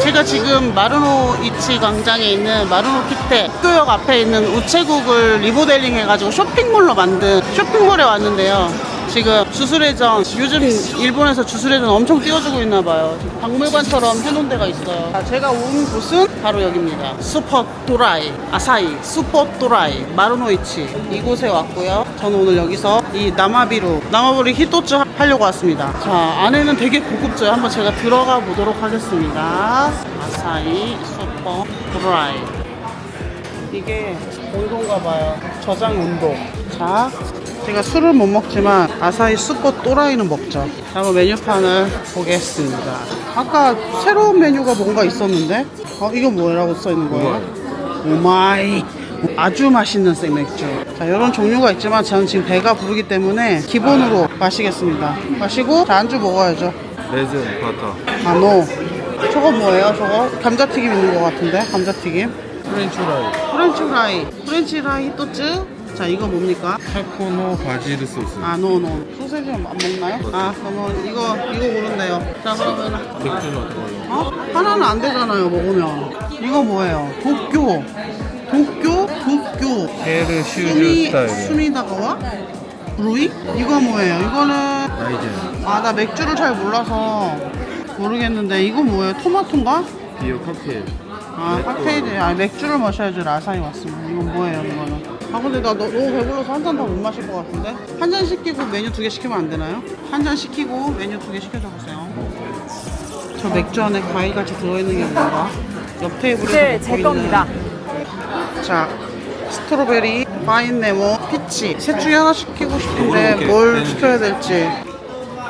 제가 지금 마르노 이치 광장에 있는 마르노 키테 학교역 앞에 있는 우체국을 리모델링 해가지고 쇼핑몰로 만든 쇼핑몰에 왔는데요. 지금 주술회전 요즘 일본에서 주술회전 엄청 띄워주고 있나 봐요. 박물관처럼 해놓은 데가 있어요. 자, 제가 온 곳은 바로 여기입니다. 슈퍼 도라이 아사히 슈퍼 도라이 마르노이치 이곳에 왔고요. 저는 오늘 여기서 이 나마비루 나마비루 히토츠 하- 하려고 왔습니다. 자 안에는 되게 고급져요. 한번 제가 들어가 보도록 하겠습니다. 아사히 슈퍼 도라이 이게 온도인가 봐요. 저장 온도. 자, 제가 술을 못 먹지만 아사히 슈퍼 또라이는 먹죠. 자, 한번 메뉴판을 보겠습니다. 아까 새로운 메뉴가 뭔가 있었는데? 어, 이거 뭐라고 써 있는 거예요? 오마이. 아주 맛있는 생맥주. 자, 이런 종류가 있지만 저는 지금 배가 부르기 때문에 기본으로 마시겠습니다. 마시고 자, 안주 먹어야죠. 레즌 버터 아, 노. 저거 뭐예요, 저거? 감자튀김 있는 것 같은데? 감자튀김? 프렌치 후라이 프렌치 프라이. 프렌치 프라이 또쯔? 자, 이거 뭡니까? 타코노 바지르 소스 아, 노노. 소세지 안 먹나요? 아, 그러면 이거, 이거 고른대요. 자, 그러면, 맥주는 어떤 걸로? 어? 하나는 안 되잖아요, 먹으면. 이거 뭐예요? 도쿄. 도쿄? 도쿄. 헤르 슈즈 수미, 스타일 수미다가와? 브루이? 이거 뭐예요? 이거는, 라이젠 아, 나 맥주를 잘 몰라서 모르겠는데, 이거 뭐예요? 토마토인가? 비어 칵테일 아, 칵테일이 아, 맥주를 마셔야지 라사이 왔습니다. 이건 뭐예요, 이거는? 아, 근데 나 너, 너무 배불러서 한 잔 다 못 마실 것 같은데? 한 잔 시키고 메뉴 두 개 시키면 안 되나요? 한 잔 시키고 메뉴 두 개 시켜줘 보세요. 저 맥주 안에 과일 같이 들어있는 게 뭔가? 옆 테이블에 네, 제 겁니다. 자, 스트로베리, 파인 레몬, 피치. 셋 중에 하나 시키고 싶은데 이렇게 뭘 되는지. 시켜야 될지.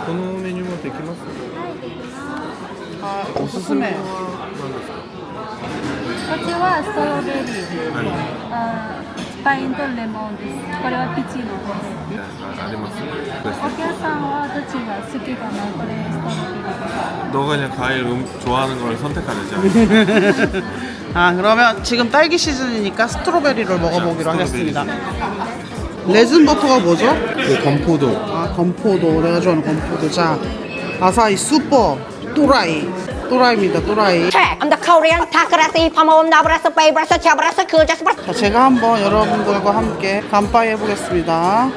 このメニューもできます 아, おすすめ 오스스메. は何ですかこっちはストロベリー、はいあー パインとレモンです。これはピチの方であありますお客さんはどっちが好きかなこれストロベリー。 너가 그냥 과일 음, 좋아하는 걸 선택하자 아 그러면 지금 딸기 시즌이니까 스트로베리를 먹어보기로 하겠습니다. 레즌 버터가 뭐죠? 그 건포도 아 건포도 내가 좋아하는 건포도 자 아사히 슈퍼 또라이 또라이입니다 또라이 check. I'm the Korean takarasi, babrasa, chabrasa, kujas, 자 제가 한번 여러분들과 함께 간파해 보겠습니다.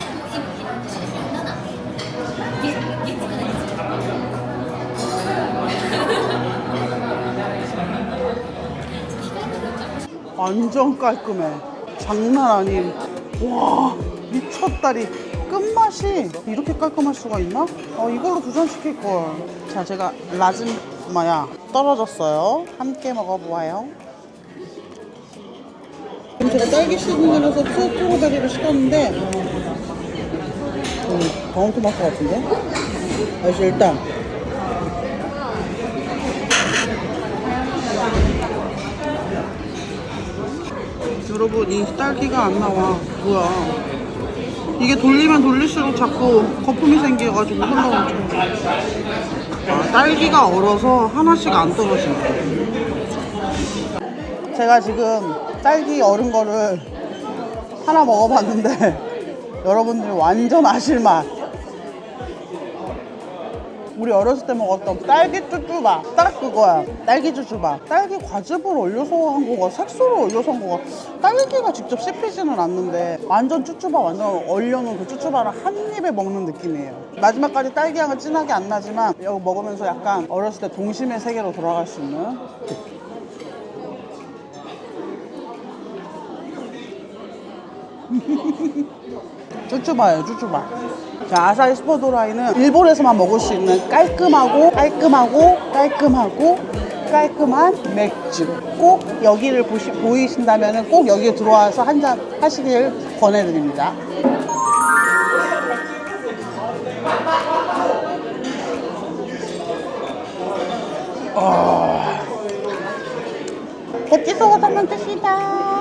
완전 깔끔해. 장난 아님. 와 미쳤다리. 끝맛이 이렇게 깔끔할 수가 있나? 어, 이걸로 두 잔 시킬 걸. 자 제가 라즈마야 떨어졌어요. 함께 먹어보아요. 지금 제가 딸기 시즌이라서 스트로베리를 시켰는데 음, 방울토마토 같은데? 알죠 일단 여러분 이 딸기가 안 나와 뭐야 이게 돌리면 돌릴수록 자꾸 거품이 생겨가지고 아, 딸기가 얼어서 하나씩 안 떨어진다 제가 지금 딸기 얼은 거를 하나 먹어봤는데 여러분들이 완전 아실 맛. 우리 어렸을 때 먹었던 딸기 쭈쭈바 딱 그거야. 딸기 쭈쭈바 딸기 과즙을 올려서 한 거가 색소를 올려서 한 거가 딸기가 직접 씹히지는 않는데 완전 쭈쭈바 완전 얼려놓은 그 쭈쭈바를 한 입에 먹는 느낌이에요. 마지막까지 딸기 향은 진하게 안 나지만 이거 먹으면서 약간 어렸을 때 동심의 세계로 돌아갈 수 있는 쭈쭈바예요, 쭈쭈바. 자, 아사히 슈퍼도라이는 일본에서만 먹을 수 있는 깔끔하고 깔끔하고 깔끔하고 깔끔한 맥주. 꼭 여기를 보시, 보이신다면 꼭 여기 들어와서 한 잔 하시길 권해드립니다. 아. 고치소가 한번 드시다.